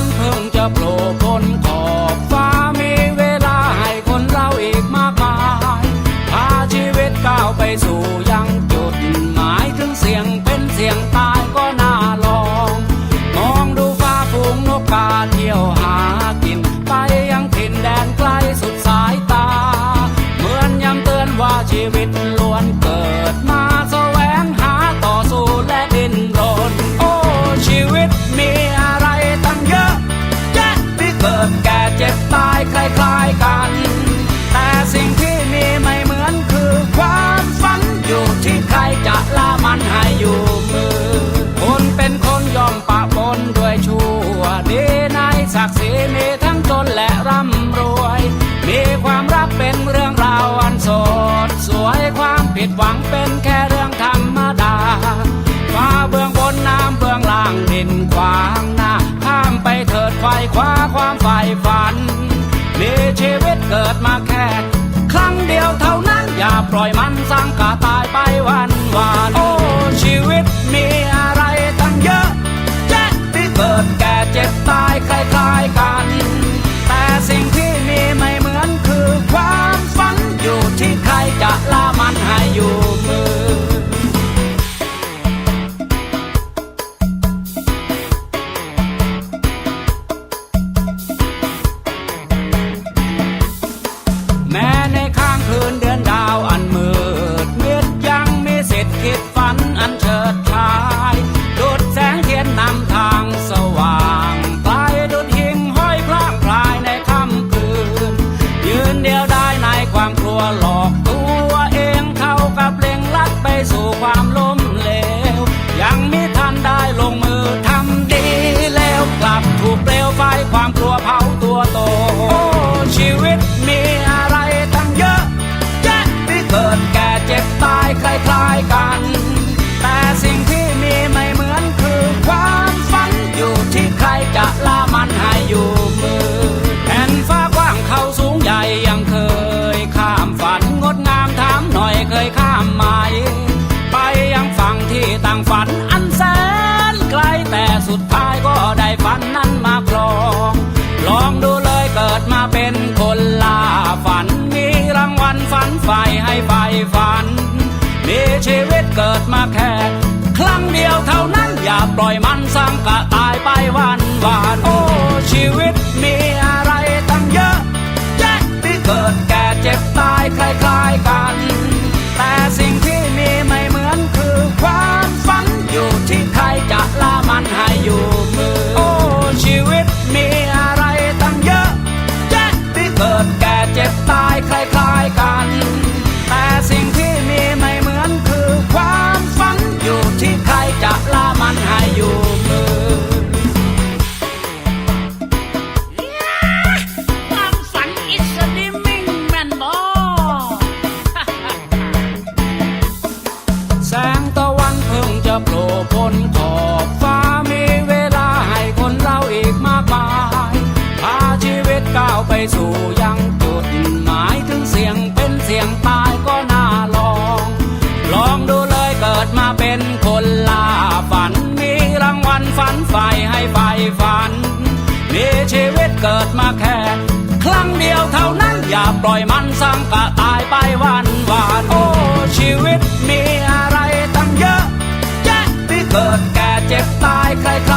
างเพิ่งจะโผล่พ้นขอบ คว้าความใฝ่ฝัน มีชีวิตเกิดมาแค่ ครั้งเดียวเท่านั้นอย่าปล่อยมันสังกาตายไปวันวาน ความกลัวหลอกตัวเองเข้ากับเล็งลัดไปสู่ความล้มเหลว ยังไม่ทันได้ลงมือทำดีแล้วกลับถูกเปลวไฟความกลัวเผาตัวโตโอ้ชีวิตมีอะไรตั้งเยอะแยะที่เกิดแก่เจ็บตายคล้ายๆกัน ข้ามไหมไปยังฝั่งที่ต่างฝันอันแสนไกลแต่สุดท้ายก็ได้ฝันนั้นมาครอง ลองดูเลยเกิดมาเป็นคนล่าฝัน มีรางวัลฝันใฝ่ให้ใฝ่ฝัน มีชีวิตเกิดมาแค่ครั้งเดียวเท่านั้นอย่าปล่อยมันสังกะตายไปวันวาน สู่ยังจุดหมายถึงเสียงเป็นเสียงตายก็น่าลอง ลองดูเลยเกิดมาเป็นคนลาฝัน มีรางวัลฝันใฝ่ให้ไฟฝัน มีชีวิตเกิดมาแค่ครั้งเดียวเท่านั้นอย่าปล่อยมันสร้างกะตายไปวันวานโอ้ชีวิตมีอะไรตั้งเยอะแยะที่เกิดแก่เจ็บตายใคร